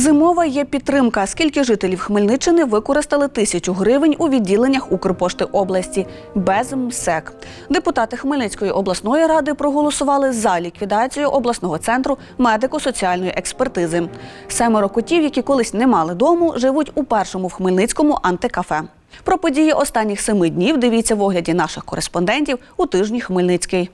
Зимова є підтримка. Скільки жителів Хмельниччини використали тисячу гривень у відділеннях Укрпошти області без МСЕК. Депутати Хмельницької обласної ради проголосували за ліквідацію обласного центру медико-соціальної експертизи. Семеро котів, які колись не мали дому, живуть у першому в Хмельницькому антикафе. Про події останніх семи днів дивіться в огляді наших кореспондентів у тижні Хмельницький.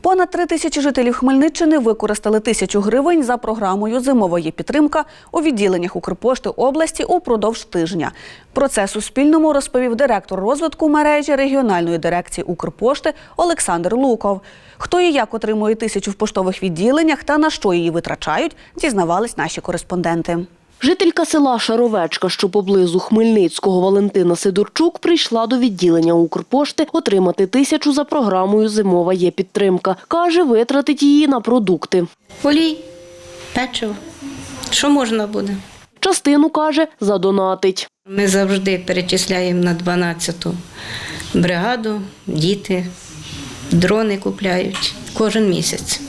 Понад три тисячі жителів Хмельниччини використали тисячу гривень за програмою Зимової підтримка у відділеннях Укрпошти області упродовж тижня. Про це Суспільному розповів директор розвитку мережі регіональної дирекції Укрпошти Олександр Луков. Хто і як отримує тисячу в поштових відділеннях та на що її витрачають, дізнавались наші кореспонденти. Жителька села Шаровечка, що поблизу Хмельницького Валентина Сидорчук, прийшла до відділення Укрпошти отримати тисячу за програмою Зимова є підтримка. Каже, витратить її на продукти. Олій, печиво. Що можна буде? Частину каже, задонатить. Ми завжди перечисляємо на 12-ту бригаду, діти, дрони купляють кожен місяць.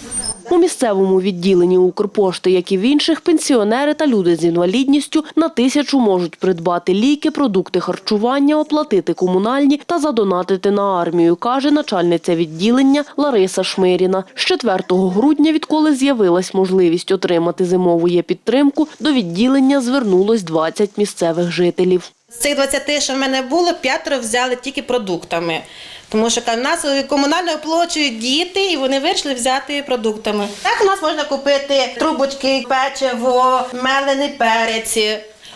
У місцевому відділенні Укрпошти, як і в інших, пенсіонери та люди з інвалідністю на тисячу можуть придбати ліки, продукти харчування, оплатити комунальні та задонатити на армію, каже начальниця відділення Лариса Шмиріна. З 4 грудня, відколи з'явилась можливість отримати зимову є підтримку, до відділення звернулось 20 місцевих жителів. З цих 20, що в мене було, п'ятеро взяли тільки продуктами. Тому що в нас комунально оплачують діти, і вони вирішили взяти продуктами. Так у нас можна купити трубочки, печиво, мелений перець,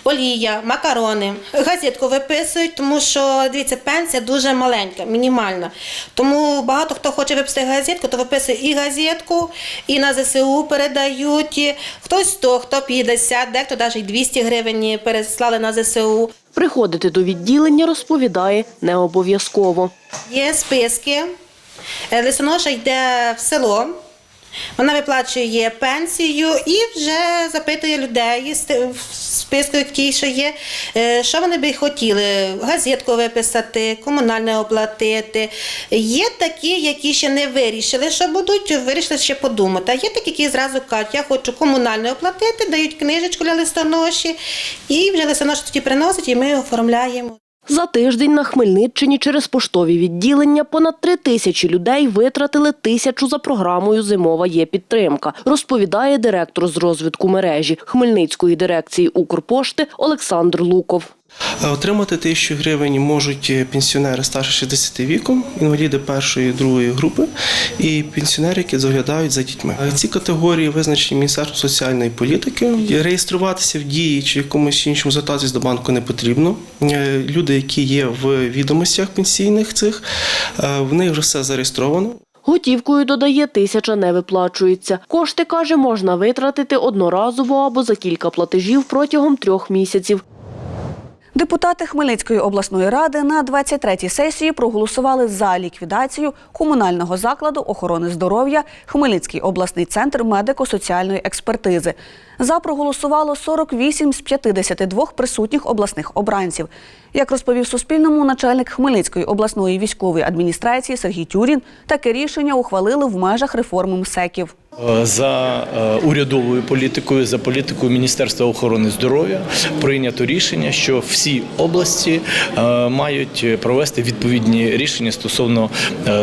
олія, макарони. Газетку виписують, тому що дивіться, пенсія дуже маленька, мінімальна. Тому багато хто хоче виписати газетку, то виписує і газетку, і на ЗСУ передають. Хтось 100, хто 50, дехто навіть і 200 гривень переслали на ЗСУ. Приходити до відділення, розповідає, не обов'язково. Є списки. Е, Лисоноша йде в село. Вона виплачує пенсію і вже запитує людей в списку, ті, що є, е, що вони би хотіли. Газетку виписати, комунальне оплатити. Є такі, які ще не вирішили, що будуть, вирішили ще подумати. А є такі, які зразу кажуть, я хочу комунальне оплатити, дають книжечку для листоноші, і вже листоноша тоді приносить, і ми оформляємо. За тиждень на Хмельниччині через поштові відділення понад три тисячі людей витратили тисячу за програмою Зимова є підтримка, розповідає директор з розвитку мережі Хмельницької дирекції Укрпошти Олександр Луков. Е, Отримати тисячу гривень можуть е, пенсіонери старше 60 віком, інваліди першої другої групи і пенсіонери, які доглядають за дітьми. Е, Ці категорії визначені Міністерством соціальної політики. Реєструватися в дії чи в якомусь іншому звертатись до банку не потрібно. Люди, які є в відомостях пенсійних цих, в них вже все зареєстровано. Готівкою додає, тисяча не виплачується. Кошти, каже, можна витратити одноразово або за кілька платежів протягом трьох місяців. Депутати Хмельницької обласної ради на 23-й сесії проголосували за ліквідацію комунального закладу охорони здоров'я Хмельницький обласний центр медико-соціальної експертизи. За проголосувало 48 з 52 присутніх обласних обранців. Як розповів Суспільному начальник Хмельницької обласної військової адміністрації Сергій Тюрін, таке рішення ухвалили в межах реформи МСЕКів. Е, За е, урядовою політикою, за політикою Міністерства охорони здоров'я прийнято рішення, що всі області е, мають провести відповідні рішення стосовно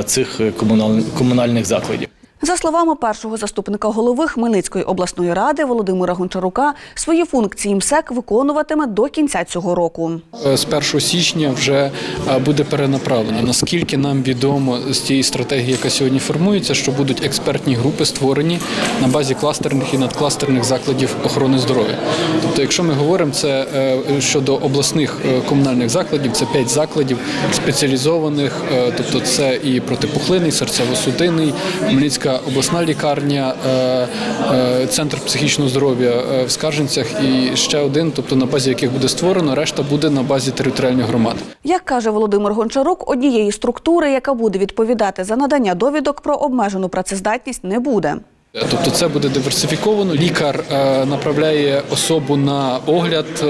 цих комунал- комунальних закладів. За словами першого заступника голови Хмельницької обласної ради Володимира Гончарука, свої функції МСЕК виконуватиме до кінця цього року. Е, з 1 січня вже е, буде перенаправлено. Наскільки нам відомо з тієї стратегії, яка сьогодні формується, що будуть експертні групи створені на базі кластерних і надкластерних закладів охорони здоров'я. Тобто, якщо ми говоримо це е, щодо обласних комунальних закладів, це 5 закладів спеціалізованих, тобто це і протипухлинний, серцево-судинний, Хмельницька обласна лікарня, е, е, центр психічного здоров'я е, в Скарженцях і ще один, тобто на базі яких буде створено, решта буде на базі територіальних громад. Як каже Володимир Гончарук, однієї структури, яка буде відповідати за надання довідок про обмежену працездатність, не буде. Тобто це буде диверсифіковано. Лікар е, направляє особу на огляд, е,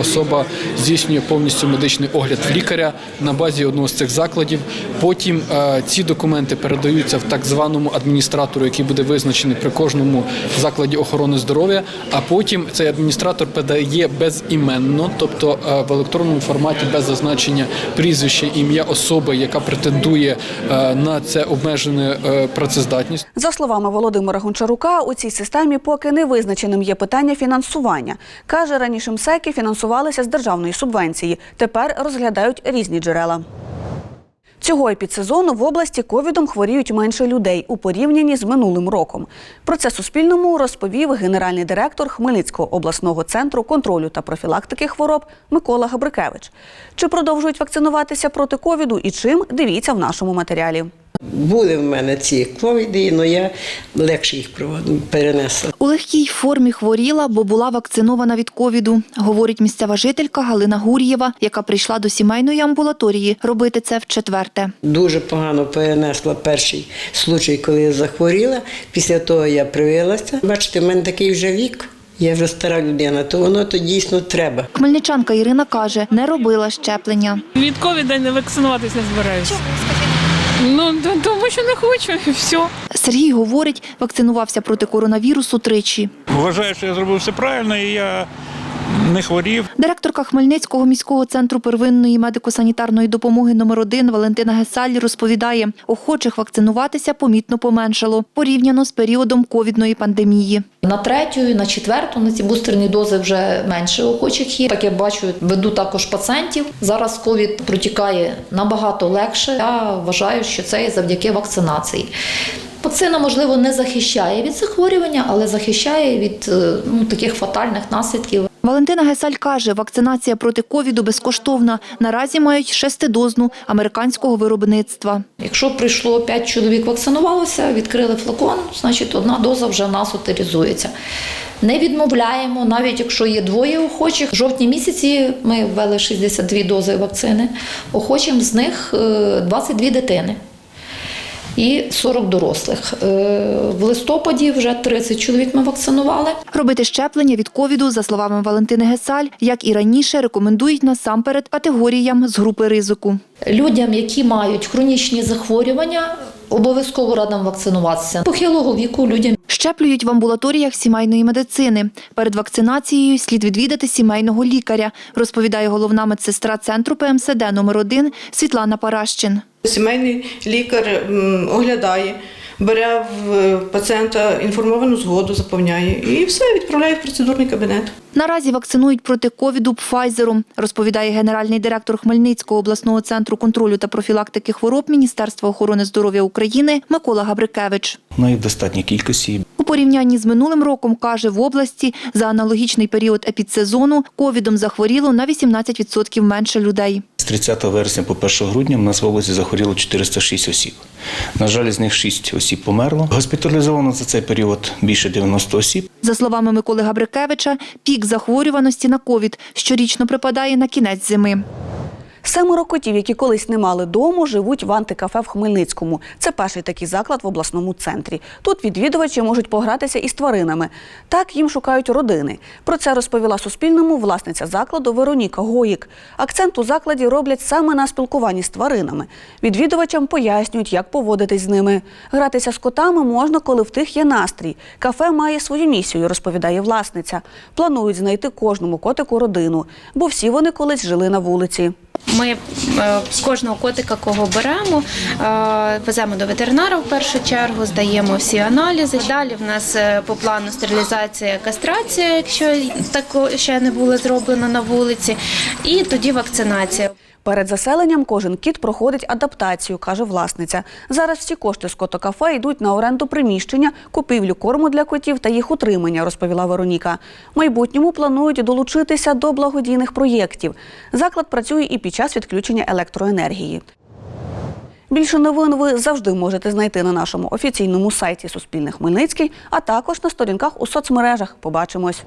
особа здійснює повністю медичний огляд в лікаря на базі одного з цих закладів. Потім е, ці документи передаються в так званому адміністратору, який буде визначений при кожному закладі охорони здоров'я. А потім цей адміністратор подає безіменно, тобто е, в електронному форматі без зазначення прізвища, ім'я особи, яка претендує е, на це обмежене е, працездатність. За словами Володимира Гончарука, у цій системі поки не визначеним є питання фінансування. Каже, раніше МСЕКи фінансувалися з державної субвенції. Тепер розглядають різні джерела. Цього епідсезону в області ковідом хворіють менше людей у порівнянні з минулим роком. Про це Суспільному розповів генеральний директор Хмельницького обласного центру контролю та профілактики хвороб Микола Габрикевич. Чи продовжують вакцинуватися проти ковіду і чим дивіться в нашому матеріалі. Були в мене ці ковіди, але я легше їх перенесла. У легкій формі хворіла, бо була вакцинована від ковіду, говорить місцева жителька Галина Гур'єва, яка прийшла до сімейної амбулаторії робити це вчетверте. Дуже погано перенесла перший случай, коли я захворіла. Після того я привилася. Бачите, в мене такий вже вік. Я вже стара людина, то воно то дійсно треба. Хмельничанка Ірина каже, не робила щеплення. Від ковіда не вакцинуватись не збираюся. Ну, тому що не хочу, і все. Сергій говорить, вакцинувався проти коронавірусу тричі. Вважаю, що я зробив все правильно і я не хворів. Директорка Хмельницького міського центру первинної медико-санітарної допомоги номер 1 Валентина Гесаль розповідає, охочих вакцинуватися помітно поменшало порівняно з періодом ковідної пандемії. На третю, на четверту, на ці бустерні дози вже менше охочих є. Так я бачу, веду також пацієнтів. Зараз ковід протікає набагато легше. Я вважаю, що це і завдяки вакцинації. Вакцина, можливо, не захищає від захворювання, але захищає від е, ну, таких фатальних наслідків. Валентина Гесаль каже, вакцинація проти ковіду безкоштовна. Наразі мають шестидозну американського виробництва. Якщо прийшло 5 чоловік вакцинувалося, відкрили флакон, значить одна доза вже в нас утилізується. Не відмовляємо, навіть якщо є двоє охочих. В жовтні місяці ми ввели 62 дози вакцини. Охочим з них е, 22 дитини. І 40 дорослих. Е, В листопаді вже 30 чоловік ми вакцинували. Робити щеплення від ковіду, за словами Валентини Гесаль, як і раніше, рекомендують насамперед категоріям з групи ризику. Людям, які мають хронічні захворювання, обов'язково радимо вакцинуватися. Похилого віку людям, Щеплюють в амбулаторіях сімейної медицини. Перед вакцинацією слід відвідати сімейного лікаря, розповідає головна медсестра центру ПМСД номер 1 Світлана Паращин. Сімейний лікар оглядає, бере в пацієнта інформовану згоду, заповняє і все відправляє в процедурний кабінет. Наразі вакцинують проти ковіду Пфайзером, розповідає генеральний директор Хмельницького обласного центру контролю та профілактики хвороб Міністерства охорони здоров'я України Микола Габрикевич. Ну і в достатній кількості. У порівнянні з минулим роком, каже, в області за аналогічний період епідсезону ковідом захворіло на 18% менше людей. З 30 вересня по 1 грудня в нас в області захворіло 406 осіб. На жаль, з них 6 осіб померло. Госпіталізовано за цей період більше 90 осіб. За словами Миколи Габрикевича, пік захворюваності на ковід щорічно припадає на кінець зими. Семеро котів, які колись не мали дому, живуть в антикафе в Хмельницькому. Це перший такий заклад в обласному центрі. Тут відвідувачі можуть погратися із тваринами. Так їм шукають родини. Про це розповіла Суспільному власниця закладу Вероніка Гоїк. Акцент у закладі роблять саме на спілкуванні з тваринами. Відвідувачам пояснюють, як поводитись з ними. Гратися з котами можна, коли в тих є настрій. Кафе має свою місію, розповідає власниця. Планують знайти кожному котику родину, бо всі вони колись жили на вулиці. Ми з кожного котика, кого беремо, е, веземо до ветеринара в першу чергу, здаємо всі аналізи. Далі в нас е, по плану стерилізація, кастрація, якщо так ще не було зроблено на вулиці, і тоді вакцинація. Перед заселенням кожен кіт проходить адаптацію, каже власниця. Зараз всі кошти з котокафе йдуть на оренду приміщення, купівлю корму для котів та їх утримання, розповіла Вероніка. В майбутньому планують долучитися до благодійних проєктів. Заклад працює і під час відключення електроенергії. Більше новин ви завжди можете знайти на нашому офіційному сайті Суспільне Хмельницький, а також на сторінках у соцмережах. Побачимось.